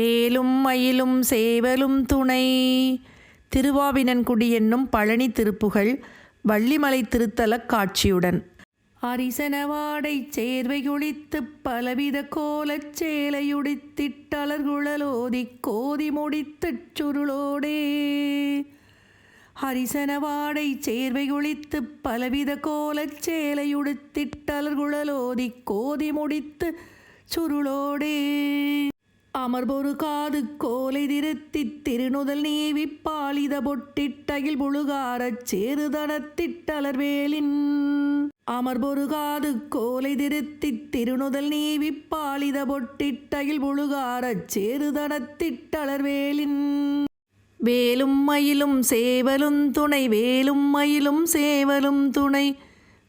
வேலும் மயிலும் சேவலும் துணை. திருவாவினன்குடி என்னும் பழனி திருப்புகள் வள்ளிமலை திருத்தலக் காட்சியுடன். ஹரிசனவாடைச் சேர்வை குளித்துப் பலவித கோலச் சேலையுடித்திட்டலர்குழலோதி கோதி முடித்துச் சுருளோடே. ஹரிசனவாடைச் குளித்து பலவித கோலச் சேலையுடுத்திட்டலர்குழலோதிக் கோதி முடித்து சுருளோடே. அமர்பொரு காது கோலை திருத்தி திருநுதல் நீவி பாலித பொட்டிட்டகில் புழுகாரச் சேருதனத்திட்டலர்வேலின் அமர்பொரு காது கோலை திருத்தி திருநுதல் நீவி பாலித பொட்டிட்டகில் புழுகாரச் சேருதனத்திட்டலர்வேலின் வேலும் மயிலும் சேவலும் துணை வேலும் மயிலும் சேவலும் துணை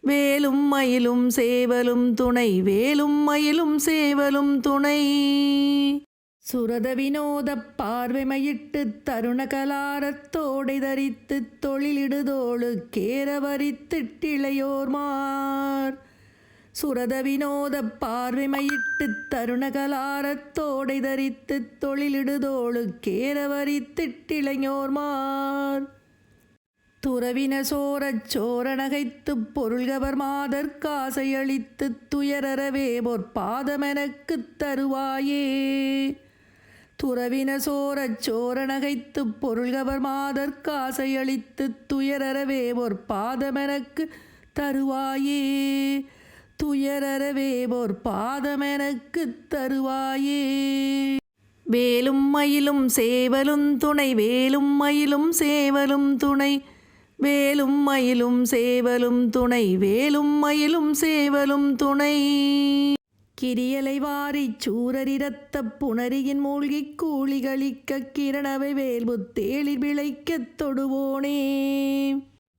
வேலும் மயிலும் சேவலும் துணை வேலும் மயிலும் சேவலும் துணை. சுரத வினோத பார்வைமையிட்டு தருண கலாரத்தோடை தரித்து தொழிலிடுதோளு கேரவரித்திட்டிளையோர்மார். சுரத வினோத பார்வைமையிட்டு தருண கலாரத்தோடை தரித்து தொழிலிடுதோளு கேரவரித்திட்டிளையோர்மார் துறவின சோரச் சோர நகைத்து பொருள்கவர் மாதர் காசையளித்து துயரறவே பொற்பாதமெனக்குத் தருவாயே. துறவின சோரச் சோர நகைத்துப் பொருள்கவர் மாதற்காசையளித்து துயரறவே ஓர் பொற்பாதமெனக்கு தருவாயே. துயரறவே பொற்பாதமெனக்கு தருவாயே. வேலும் மயிலும் சேவலும் துணை வேலும் மயிலும் சேவலும் துணை வேலும் மயிலும் சேவலும் துணை வேலும் மயிலும் சேவலும் துணை. கிரியலை வாரிச் சூரரிரத்தப் புணரியின் மூழ்கிக் கூலிகளிக்க கிரணவை வேல்புத்தேளிர் விளைக்கத் தொடுவோனே.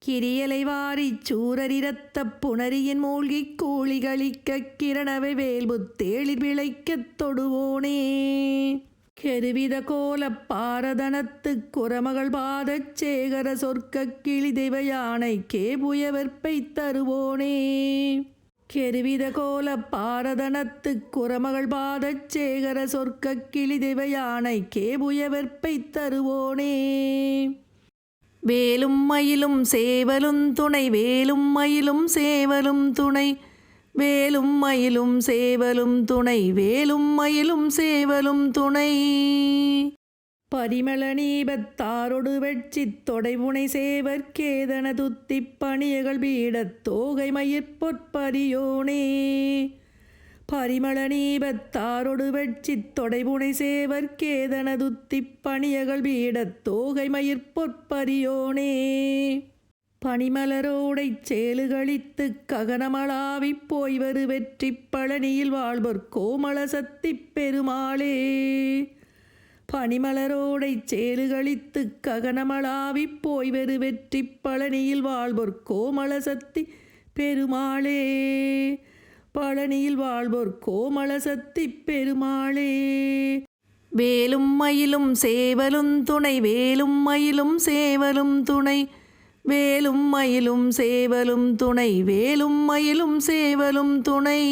கிரியலை வாரிச் சூரரிரத்தப் புணரியின் மூழ்கிக் கூலிகளிக்க கிரணவை வேல்புத்தேளிர் விளைக்கத் தொடுவோனே. கெருவித கோல பாரதனத்து குரமகள் பாதச் சேகர சொர்க்க கிளி தெய்வ யானை கேபுயவற்பை தருவோனே. கெருவித கோல பாரதனத்து குரமகள் பாதச் சேகர சொர்க்க கிளி தெய்வ யானை தருவோனே. வேலும் மயிலும் சேவலும் துணை வேலும் மயிலும் சேவலும் துணை வேலும் மயிலும் சேவலும் துணை வேலும் மயிலும் சேவலும் துணை. பரிமளநீபத்தாரொடு வெட்சித் தொடைபுனை சேவர் துத்திப் பணியகள் பீடத் தோகை மயிற் பொற்பரியோனே. வெட்சித் தொடைபுனை சேவர் துத்திப் பணியகள் பீடத் தோகை மயிற் பனிமலரோடைச் சேலுகளித்து ககனமளாவிப் போய் வரு வெற்றிப் பழனியில் வாழ்வர் கோமள சத்திப் பெருமாளே. பனிமலரோடை சேலுகளித்து ககனமளாவிப் போய் வெறு வெற்றி பழனியில் வாழ்பொற் கோமள சத்தி பெருமாளே. பழனியில் வாழ்பொற் கோமள பெருமாளே. வேலும் மயிலும் சேவலும் துணை வேலும் மயிலும் சேவலும் துணை வேலும் மயிலும் சேவலும் துணை வேலும் மயிலும் சேவலும் துணை.